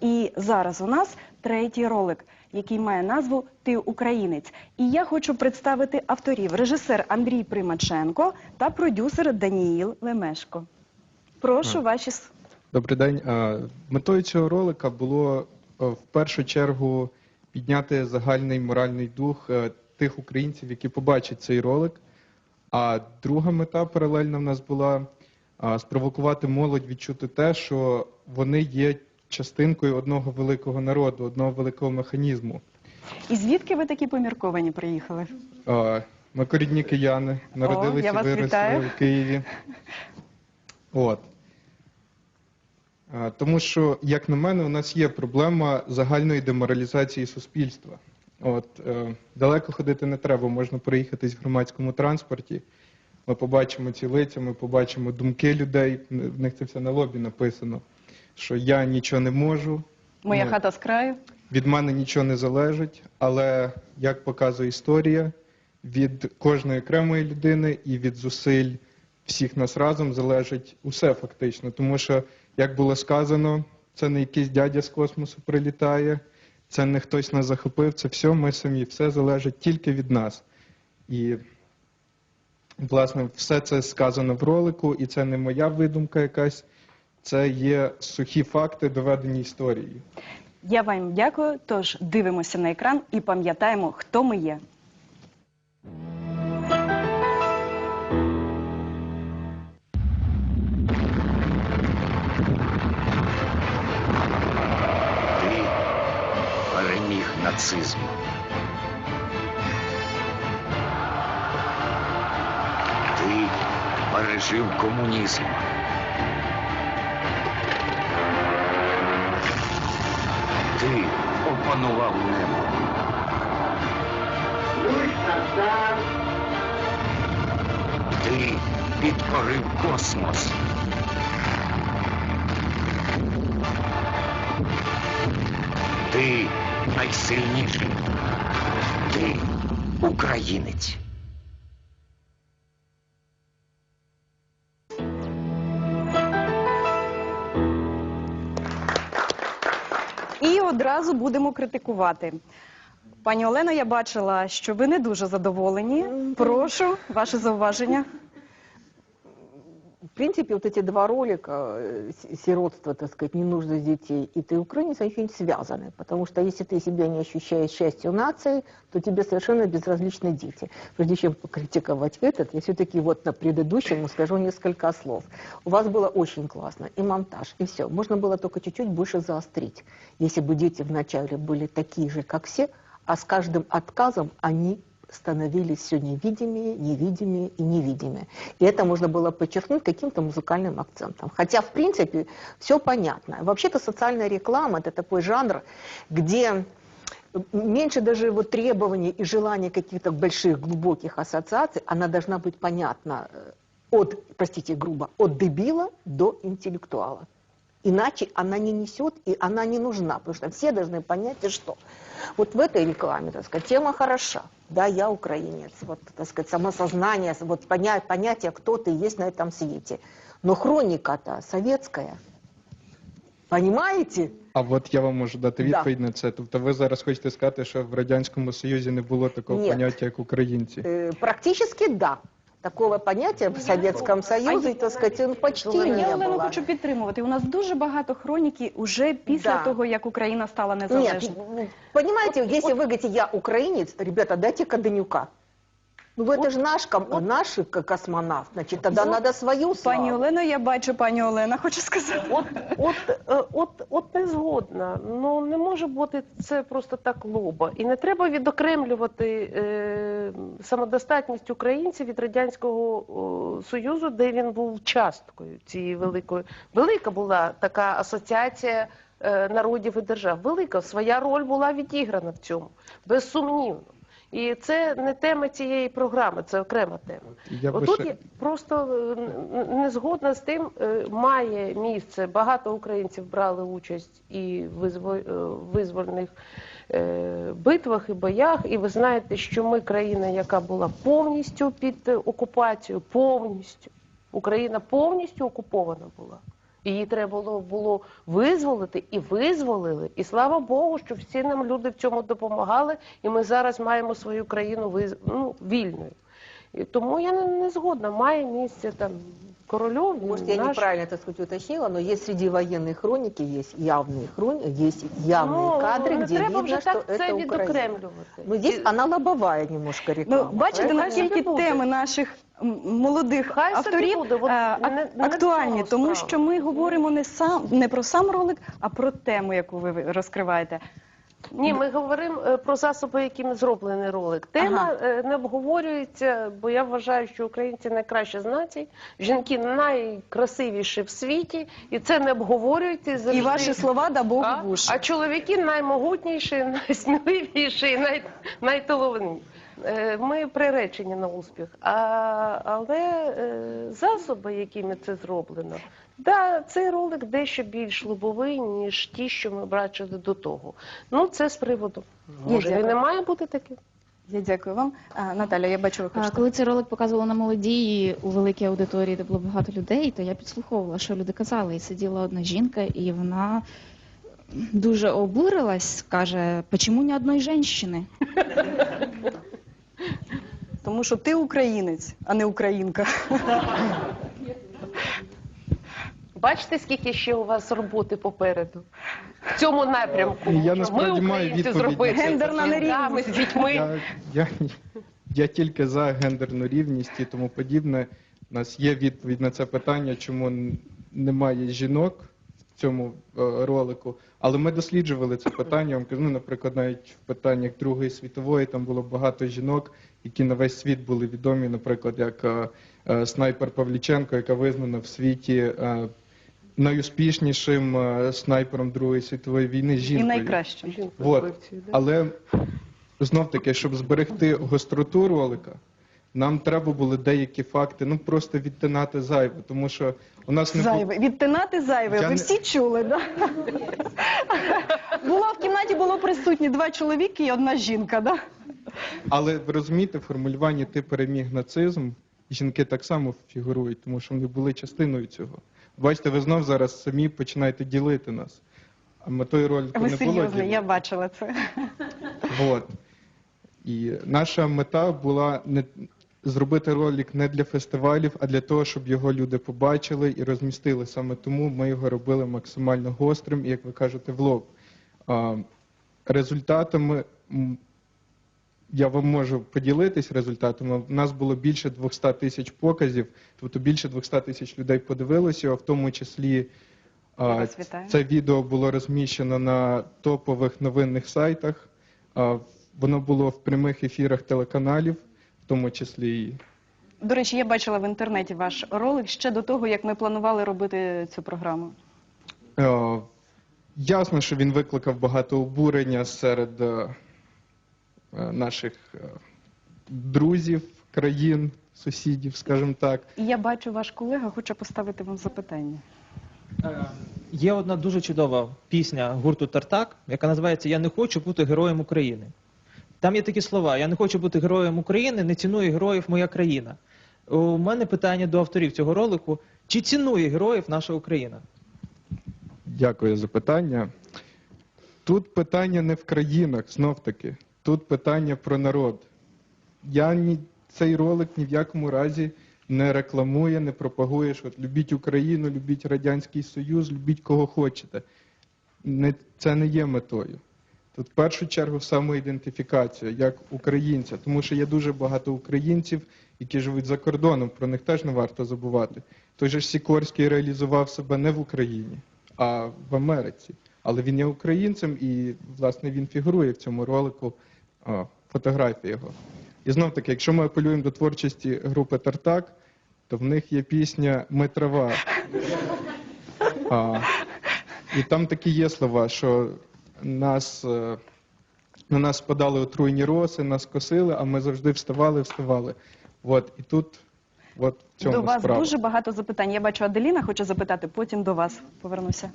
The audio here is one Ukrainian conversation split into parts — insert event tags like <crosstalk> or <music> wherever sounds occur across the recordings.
І зараз у нас третій ролик, який має назву Ти українець. І я хочу представити авторів: режисер Андрій Примаченко та продюсер Даніїл Лемешко. Прошу ваші Добрий день. Метою цього ролика було е, в першу чергу підняти загальний моральний дух е, тих українців, які побачать цей ролик. А друга мета паралельна в нас була спровокувати молодь відчути те, що вони є частинкою одного великого народу, одного великого механізму. І звідки ви такі помірковані приїхали? А, Ми корінні кияни, народилися і виросли вітаю. в Києві. От. А, Тому що, як на мене, у нас є проблема загальної деморалізації суспільства. От, е, далеко ходити не треба, можна проїхатись в громадському транспорті. Ми побачимо ці лиця, ми побачимо думки людей. В них це все на лобі написано, що я нічого не можу, Моя Ну, хата з краю. від мене нічого не залежить, але як показує історія, від кожної окремої людини і від зусиль всіх нас разом залежить усе фактично. Тому що, як було сказано, це не якийсь дядя з космосу прилітає, це не хтось нас захопив, це все ми самі, все залежить тільки від нас. І, власне, все це сказано в ролику, і це не моя видумка якась, це є сухі факти, доведені історією. Я вам дякую. Тож дивимося на екран і пам'ятаємо, хто ми є. Ти переміг нацизм. Ти пережив комунізм. Ти опанував небо. Ти підкорив космос. Ти найсильніший. Ти українець. Одразу будемо критикувати. Пані Олено, я бачила, що ви не дуже задоволені. Прошу, ваше зауваження. В принципе, вот эти два ролика, э, сиротство, так сказать, ненужных детей и ты украинец, они очень связаны. Потому что если ты себя не ощущаешь частью нации, то тебе совершенно безразличны дети. Прежде чем покритиковать этот, я все-таки вот на предыдущем скажу несколько слов. У вас было очень классно, и монтаж, и все. Можно было только чуть-чуть больше заострить. Если бы дети вначале были такие же, как все, а с каждым отказом они становились все невидимее, невидимее и невидимее. И это можно было подчеркнуть каким-то музыкальным акцентом. Хотя, в принципе, все понятно. Вообще-то социальная реклама – это такой жанр, где меньше даже вот требований и желаний каких-то больших, глубоких ассоциаций, она должна быть понятна э, от, простите грубо, от дебила до интеллектуала. Иначе она не несет и она не нужна, потому что все должны понять, и что. Вот в этой рекламе, так сказать, тема хороша. Да, я украинец, вот, так сказать, самосознание, вот поня- понятие, кто ты есть на этом свете. Но хроника-то советская. Понимаете? А от я вам можу дати Да. відповідь на це. Тобто ви зараз хочете сказати, що в Радянському Союзі не було такого Ні. поняття, як українці. Э, практически да. Такого поняття в Совєтському Союзі, так сказати, ну, почти Я не было. хочу підтримувати. У нас дуже багато хроніки уже після Да. того, як Україна стала незалежною. ну, понимаете, если вы говорите, я украинец, ребята, дайте Каденюка. Ну, это же наш, ком- наш космонавт, значит, тогда Вот, надо свою Пані славу. Олено, я бачу, пані Олена, хочу сказати. От, от, е, от, от не згодна. Ну не може бути це просто так лоба. І не треба відокремлювати е, самодостатність українців від радянського о, союзу, де він був часткою цієї великої. Велика була така асоціація е, народів і держав. Велика своя роль була відіграна в цьому, безсумнівно. І це не тема цієї програми, це окрема тема. Я Отут ще- я просто е, не згодна з тим, е, має місце. Багато українців брали участь і в е, визвольних битвах і боях. І ви знаєте, що ми країна, яка була повністю під окупацією, повністю. Україна повністю окупована була. Її треба було, було визволити і визволили. І слава Богу, що всі нам люди в цьому допомагали, і ми зараз маємо свою країну виз... ну, вільною. І тому я не, не згодна, має місце там корольов. Может, я наш- неправильно, так сказать, уточнила, но есть среди военной хроники, есть явные хроники, есть явные Ну, кадры, не где треба видно, вже что так це это Украина. відокремлювати. Но здесь І- она лобовая немножко реклама. Ну, бачите, Хай наскільки собі буде. теми наших м, молодих Хай собі авторів буде, от е, не- ак- не в актуальні, цьому тому справа. що ми говоримо не сам не про сам ролик, а про тему, яку ви розкриваєте. Ні, ми говоримо е, про засоби, якими зроблений ролик. Тема Ага. е, не обговорюється, бо я вважаю, що українці найкраща з націй, жінки найкрасивіші в світі, і це не обговорюється. І завжди. ваші слова да Богу а, в а чоловіки наймогутніші, <laughs> найсміливіші, най, найталановніші. Е, Ми приречені на успіх. А, але е, засоби, якими це зроблено, да, цей ролик дещо більш лобовий, ніж ті, що ми бачили до того. Ну, це з приводу. Може, він не має бути таким? Я дякую вам. А, Наталя, я бачу, ви хочете. Коли цей ролик показували на молодії у великій аудиторії, де було багато людей, то я підслуховувала, що люди казали. І сиділа одна жінка, і вона дуже обурилась, каже, чому ні одної жінки? Тому що ти українець, а не українка. Бачите, скільки ще у вас роботи попереду? В цьому напрямку. Я насправді маю відповідь Гендерна нерівність. з дітьми. Я, я, я тільки за гендерну рівність і тому подібне. У нас є відповідь на це питання, чому немає жінок в цьому е, ролику. Але ми досліджували це питання. Ну, наприклад, навіть в питаннях Другої світової там було багато жінок, які на весь світ були відомі, наприклад, як е, е, снайпер Павліченко, яка визнана в світі е, найуспішнішим снайпером Другої світової війни жінкою. І Вот. вбивці. Але знов таки, щоб зберегти гостроту ролика, нам треба були деякі факти, ну просто відтинати зайве, тому що у нас не. Зайве. Відтинати зайве. Я Ви не- всі чули, да? Було в кімнаті було присутні два чоловіки і одна жінка, да? Але ви розумієте, в формулюванні ти переміг нацизм, жінки так само фігурують, тому що вони були частиною цього. Бачите, ви знов зараз самі починаєте ділити нас. А метою ролику Ви не було серйозно, ділити. я бачила це. Вот. І наша мета була не зробити ролик не для фестивалів, а для того, щоб його люди побачили і розмістили. Саме тому ми його робили максимально гострим і, як ви кажете, в лоб. Результатами я вам можу поділитись результатами. У нас було більше 200 тисяч показів, тобто більше 200 тисяч людей подивилося, його, в тому числі. а. Це відео було розміщено на топових новинних сайтах. А, Воно було в прямих ефірах телеканалів, тому числі і До речі, я бачила в інтернеті ваш ролик ще до того, як ми планували робити цю програму. Е, Ясно, що він викликав багато обурення серед е, е, наших е, друзів, країн, сусідів, скажімо так. І я бачу, ваш колега хоче поставити вам запитання. Е, Є одна дуже чудова пісня гурту Тартак, яка називається Я не хочу бути героєм України. Там є такі слова: Я не хочу бути героєм України, не ціную героїв моя країна. У мене питання до авторів цього ролику: чи цінує героїв наша Україна? Дякую за питання. Тут питання не в країнах, знов таки. Тут питання про народ. Я ні, цей ролик ні в якому разі не рекламує, не пропагує, що любіть Україну, любіть Радянський Союз, любіть кого хочете. Не, це не є метою. Тут в першу чергу самоідентифікація як українця, тому що є дуже багато українців, які живуть за кордоном, про них теж не варто забувати. Той же Сікорський реалізував себе не в Україні, а в Америці. Але він є українцем і, власне, він фігурує в цьому ролику фотографії його. І знов таки, якщо ми апелюємо до творчості групи Тартак, то в них є пісня Ми трава. А, і там такі є слова, що нас, е, на нас спадали отруйні роси, нас косили, а ми завжди вставали, вставали. От, і тут от в цьому до вас справа. дуже багато запитань. Я бачу, Аделіна хоче запитати, потім до вас повернуся.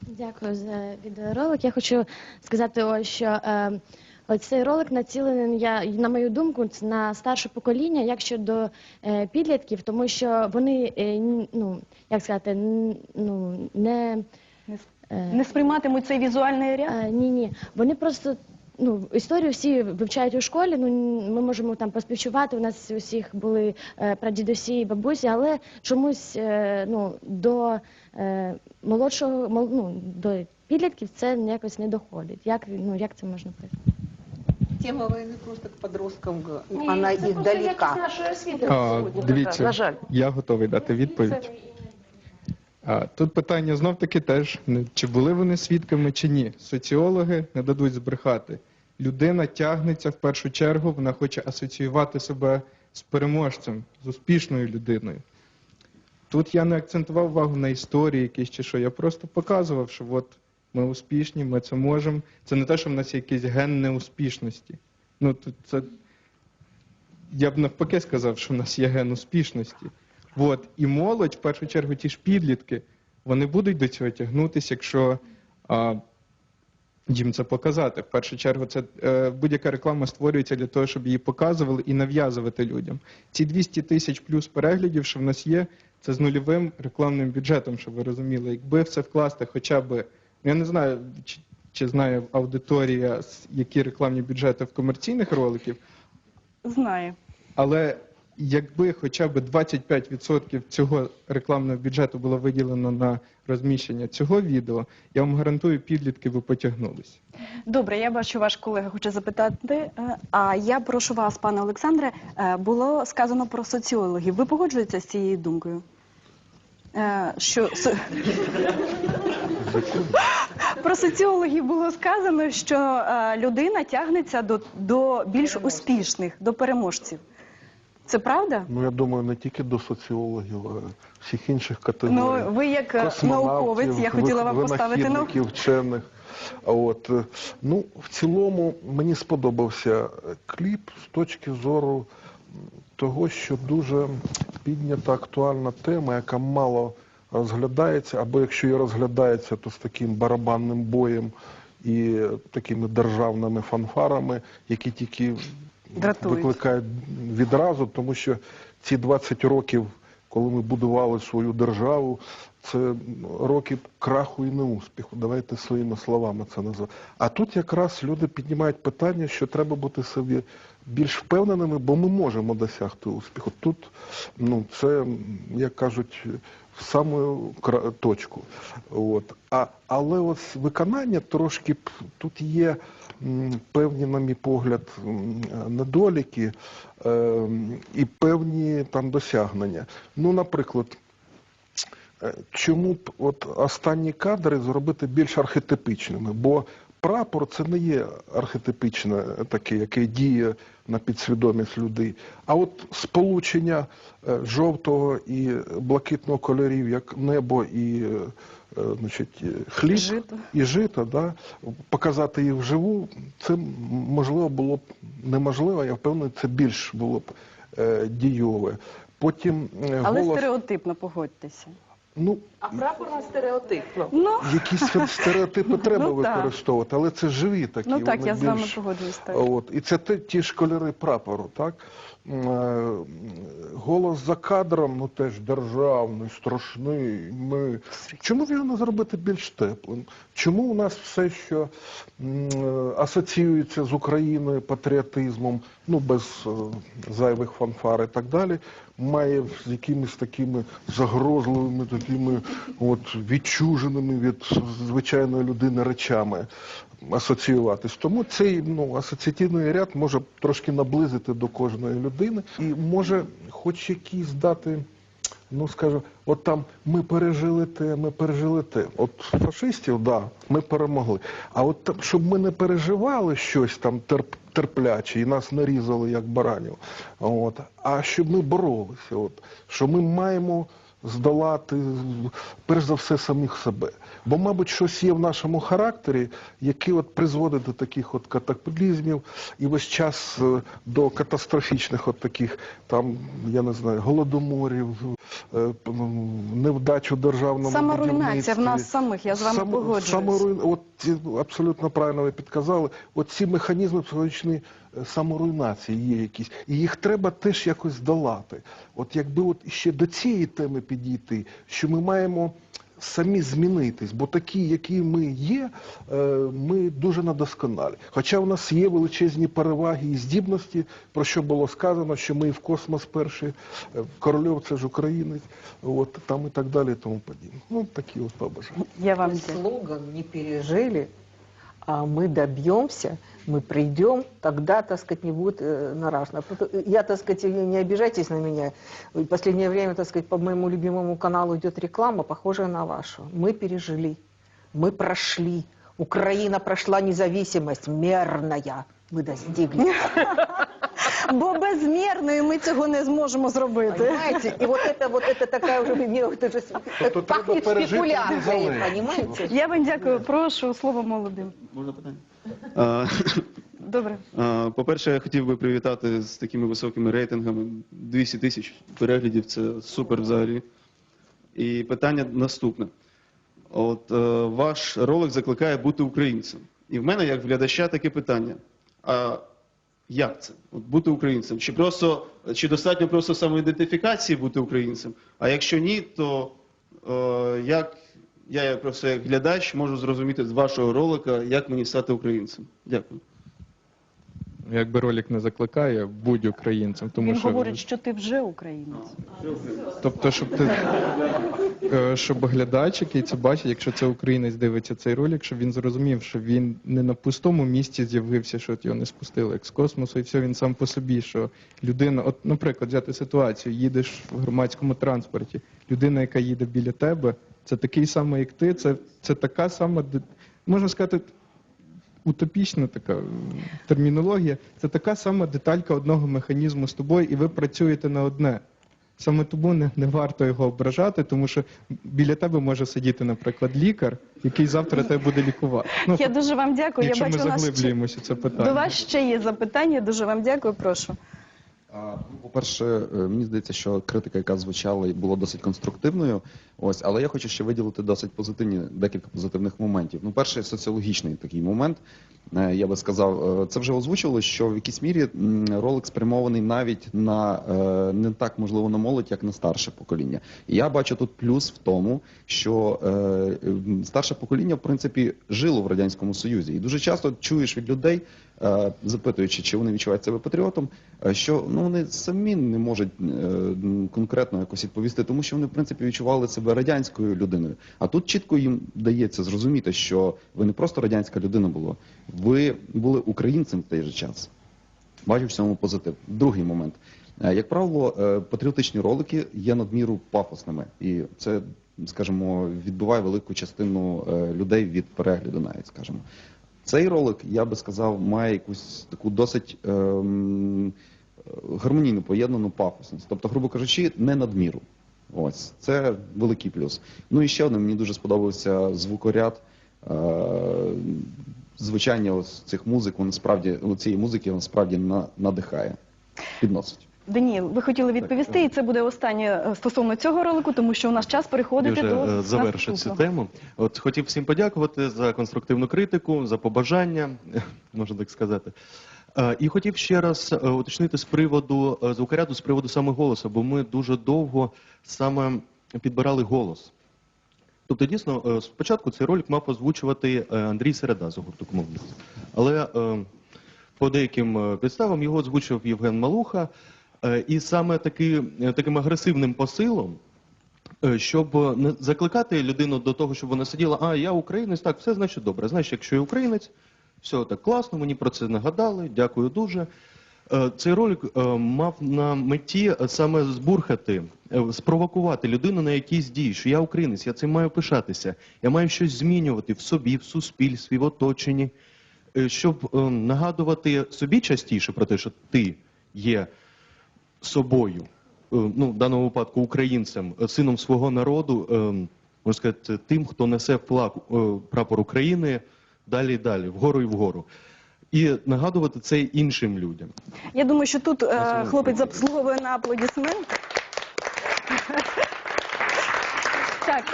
Дякую за відеоролик. Я хочу сказати, ось, що е, Оцей ролик націлений, я, на мою думку, на старше покоління, як щодо е, підлітків, тому що вони, е, ну, як сказати, ну, не... Не е, Не сприйматимуть цей візуальний ряд? Е, Ні, ні. Вони просто ну історію всі вивчають у школі. Ну ми можемо там поспівчувати. У нас у всіх були е, прадідусі і бабусі, але чомусь е, ну до е, молодшого мол, ну, до підлітків це якось не доходить. Як ну як це можна пояснити? Тема войны просто к подросткам, г- она издалека. така, дивіться, на жаль. я готовий дати відповідь. Тут питання знов таки теж, чи були вони свідками, чи ні. Соціологи не дадуть збрехати. Людина тягнеться в першу чергу, вона хоче асоціювати себе з переможцем, з успішною людиною. Тут я не акцентував увагу на історії якісь чи що, я просто показував, що от ми успішні, ми це можемо. Це не те, що в нас є якийсь ген неуспішності. Ну, це я б навпаки сказав, що в нас є ген успішності. От. І молодь, в першу чергу, ті ж підлітки, вони будуть до цього тягнутися, якщо а, їм це показати. В першу чергу, це е, будь-яка реклама створюється для того, щоб її показували і нав'язувати людям. Ці 200 тисяч плюс переглядів, що в нас є, це з нульовим рекламним бюджетом, щоб ви розуміли. Якби все вкласти хоча б, ну, я не знаю, чи, чи знає аудиторія, які рекламні бюджети в комерційних роликів, Знаю. але якби хоча б 25% цього рекламного бюджету було виділено на розміщення цього відео, я вам гарантую, підлітки би потягнулися. Добре, я бачу, ваш колега хоче запитати. е, А я прошу вас, пане Олександре, е, було сказано про соціологів. Ви погоджуєтеся з цією думкою? Е, Що <laughs> про соціологів було сказано, що людина тягнеться до більш успішних, до переможців. Це правда? Ну, я думаю, не тільки до соціологів, а всіх інших категорій. Ну, ви як е, науковець, я хотіла вам поставити на вчених. А От, е, ну, в цілому мені сподобався кліп з точки зору того, що дуже піднята актуальна тема, яка мало розглядається, або якщо і розглядається, то з таким барабанним боєм і такими державними фанфарами, які тільки Дратують. викликають відразу, тому що ці 20 років, коли ми будували свою державу, це роки краху і неуспіху. Давайте своїми словами це назвати. А тут якраз люди піднімають питання, що треба бути собі більш впевненими, бо ми можемо досягти успіху. Тут ну це, як кажуть, в саму точку. От. А, але ось виконання трошки тут є певні, на мій погляд, недоліки е, і певні там досягнення. Ну, наприклад, Е, Чому б от останні кадри зробити більш архетипічними? Бо прапор це не є архетипічне таке, яке діє на підсвідомість людей. А от сполучення е, жовтого і блакитного кольорів, як небо і е, е, значить, е, хліб Жито. і жито, да, показати їх вживу, це можливо було б неможливо, я впевнений, це більш було б е, дійове. Потім е, Але голос, стереотипно погодьтеся. Ну, А прапор не стереотипно. Ну, Якісь стереотипи <laughs> треба Ну, так. використовувати, але це живі такі. ну так, вони я з вами більш- погоджуюсь. Так. От. І це те, ті ж кольори прапору, так? М, е, Голос за кадром, ну теж державний, страшний. Ми... Чому б його не зробити більш теплим? Чому у нас все, що м, е, асоціюється з Україною, патріотизмом, ну без е, зайвих фанфар і так далі, має з якимись такими загрозливими, такими от відчуженими від звичайної людини речами асоціюватись. Тому цей ну, асоціативний ряд може трошки наблизити до кожної людини і може хоч якісь дати. Ну, скажу, от там ми пережили те, ми пережили те. От фашистів, да, ми перемогли. А от там, щоб ми не переживали щось там терп, терпляче і нас не різали як баранів. От, а щоб ми боролися. От, що ми маємо здолати, перш за все, самих себе. Бо, мабуть, щось є в нашому характері, яке от призводить до таких от катаклізмів і весь час е, до катастрофічних от таких, там, я не знаю, голодоморів, е, невдач у державному Саморуйнація в нас самих, я з вами Само- погоджуюсь. саморуйн- От абсолютно правильно ви підказали. От ці механізми психологічної е, саморуйнації є якісь, і їх треба теж якось долати. От якби от ще до цієї теми підійти, що ми маємо самі змінитись, бо такі, які ми є, е, ми дуже недосконалі. Хоча у нас є величезні переваги і здібності, про що було сказано, що ми і в космос перші, е, Корольов це ж українець, от там і так далі, і тому подібне. Ну такі от побажання. Я вам слоган не пережили, а мы добьемся, мы придем, тогда, так сказать, не будет э, нарашно. Пот- Я, так сказать, не не обижайтесь на меня. В последнее время, так сказать, по моему любимому каналу идет реклама, похожая на вашу. Мы пережили, мы прошли. Украина прошла независимость мерная. Мы достигли. <laughs> Бо безмірною ми цього не зможемо зробити. Понимаете? И вот это вот это такая уже, мне вот это же Это пахнет треба пережить спекуляцией, незалежно. понимаете? Я вам дякую. Прошу слово молодим. Можна питання? А, Добре. а, По-перше, я хотів би привітати з такими високими рейтингами. 200 тисяч переглядів це супер взагалі. І питання наступне. От е, ваш ролик закликає бути українцем. І в мене, як в глядача, таке питання. А як це? Бути українцем? Чи просто чи достатньо просто самоідентифікації бути українцем? А якщо ні, то е, як я просто як глядач можу зрозуміти з вашого ролика, як мені стати українцем? Дякую. Якби ролик не закликає, будь українцем. Тому Він що говорить, що ти вже українець. Тобто, щоб ти е, щоб глядач, який це бачить, якщо це українець дивиться цей ролик, щоб він зрозумів, що він не на пустому місці з'явився, що от його не спустили як з космосу, і все він сам по собі. Що людина, от, наприклад, взяти ситуацію, їдеш в громадському транспорті, людина, яка їде біля тебе, це такий самий, як ти, це, це така сама, можна сказати, утопічна така термінологія, це така сама деталька одного механізму з тобою, і ви працюєте на одне. Саме тому не, не варто його ображати, тому що біля тебе може сидіти, наприклад, лікар, який завтра тебе буде лікувати. Ну, Я дуже вам дякую. Я якщо ми бачу, у нас ще... заглиблюємося в це питання. до вас ще є запитання. Дуже вам дякую. Прошу. По-перше, е, мені здається, що критика, яка звучала, була досить конструктивною. Ось, але я хочу ще виділити досить позитивні декілька позитивних моментів. Ну, перший соціологічний такий момент. е, Я би сказав, е, це вже озвучувало, що в якійсь мірі ролик спрямований навіть на не так можливо на молодь, як на старше покоління. Я бачу тут плюс в тому, що старше покоління, в принципі, жило в радянському союзі, і дуже часто чуєш від людей, запитуючи, чи вони відчувають себе патріотом, е, що ну вони самі не можуть е, конкретно якось відповісти, тому що вони в принципі відчували себе радянською людиною. А тут чітко їм дається зрозуміти, що ви не просто радянська людина була, ви були українцем в той же час. Бачу в цьому позитив. Другий момент. Е, Як правило, е, патріотичні ролики є надміру пафосними, і це, скажімо, відбиває велику частину е, людей від перегляду, навіть скажімо. Цей ролик, я би сказав, має якусь таку досить ем, гармонійно поєднану пафосність. Тобто, грубо кажучи, не надміру. Ось це великий плюс. Ну і ще одне, мені дуже сподобався звукоряд. Е, звучання ось цих музик, воно справді у цієї музики воно справді на, надихає, підносить. Даніл, ви хотіли відповісти, і це буде останнє е, стосовно цього ролику, тому що у нас час переходити вже до е, завершу цю тему. От хотів всім подякувати за конструктивну критику, за побажання, <laughs> можна так сказати. Е, І хотів ще раз е, уточнити з приводу е, звукоряду, з приводу саме голосу, бо ми дуже довго саме підбирали голос. Тобто, дійсно, е, спочатку цей ролик мав озвучувати е, Андрій Середа з гурту «Комуністи». Але е, по деяким е, підставам його озвучив Євген Малуха. Е, І саме таки, е, таким агресивним посилом, е, щоб не закликати людину до того, щоб вона сиділа, а я українець, так, все значить добре. Знаєш, якщо я українець, все так класно, мені про це нагадали, дякую дуже. Цей ролик мав на меті саме збурхати, спровокувати людину на якісь дії, що я українець, я цим маю пишатися, я маю щось змінювати в собі, в суспільстві, в оточенні, щоб нагадувати собі частіше про те, що ти є собою, ну, в даному випадку українцем, е, сином свого народу, е, можна сказати, тим, хто несе флаг, е, прапор України далі і далі, вгору і вгору. І нагадувати це іншим людям. Я думаю, що тут е, хлопець заслуговує на аплодисменти. <laughs> Так,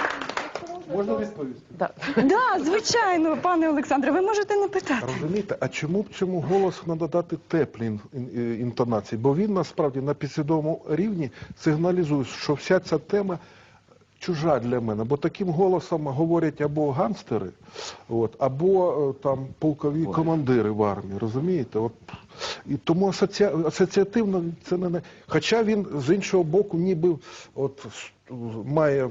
Можна відповісти? Да. <laughs> да, звичайно, пане Олександре, ви можете не питати. Розумієте, а чому б цьому голосу треба дати теплі ін- ін- е, інтонації? Бо він насправді на підсвідомому рівні сигналізує, що вся ця тема чужа для мене. Бо таким голосом говорять або гангстери, от, або е, там полкові командири в армії, розумієте? От, і тому асоці... асоціативно це не не- Хоча він з іншого боку, ніби от с- має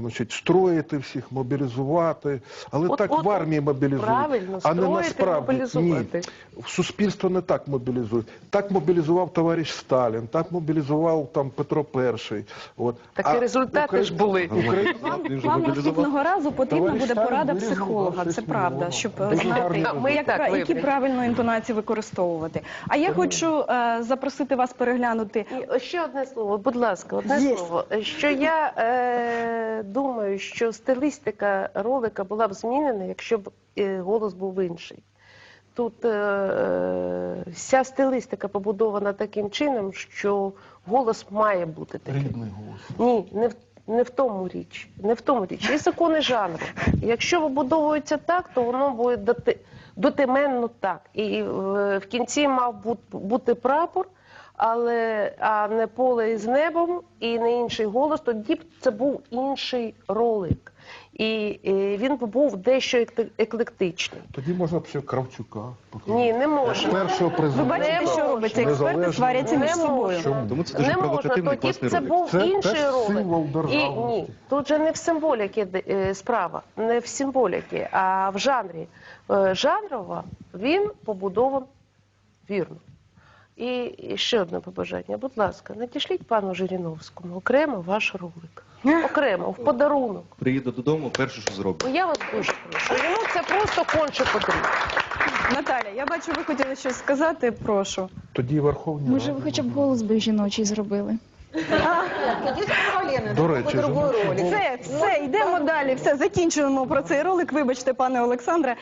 значить, строїти всіх, мобілізувати, але От- так от- в армії мобілізують, правильно, а не насправді. мобілізувати. Ні. Суспільство не так мобілізує. Так мобілізував товариш Сталін, так мобілізував там Петро І. От. Так і результати ж були. Україна... Він Вам наступного разу потрібна Товариш буде порада психолога. Це правда, щоб знати, ми як, так які правильно інтонації використовувати. А я хочу е, запросити вас переглянути. Ще одне слово, будь ласка, одне Є. слово. Що я е, думаю, що стилістика ролика була б змінена, якщо б е, голос був інший. Тут е, е, вся стилістика побудована таким чином, що голос має бути таким. Рідний голос. Ні, не в, не в тому річ. Не в тому річ. Є закони жанру. Якщо вибудовується так, то воно буде доти, дотименно так. І е, в кінці мав бути прапор, але а не поле із небом і не інший голос, тоді б це був інший ролик. І, він б був дещо ек- еклектичний. Тоді можна б ще Кравчука. Ні, не можна. Першого Ви бачите, що робиться? Експерти сваряться між собою. Тому це дуже не можна, провокативний тоді б класний це ролик. був Це інший теж ролик. символ І державності. ні, тут же не в символіки е, справа, не в символіки, а в жанрі. Е, Жанрово він побудован вірно. І ще одне побажання. Будь ласка, надішліть пану Жириновському окремо ваш ролик. Окремо, в подарунок. Приїде додому, перше, що зробить. Ну, Я вас дуже прошу. Йому це просто конче потрібно. Наталя, я бачу, ви хотіли щось сказати. Прошу. Тоді Верховні Може, ви Ради. хоча б голос би жіночий зробили? До речі, жіночий голос. Все, все, йдемо далі. Все, закінчуємо про цей ролик. Вибачте, пане Олександре.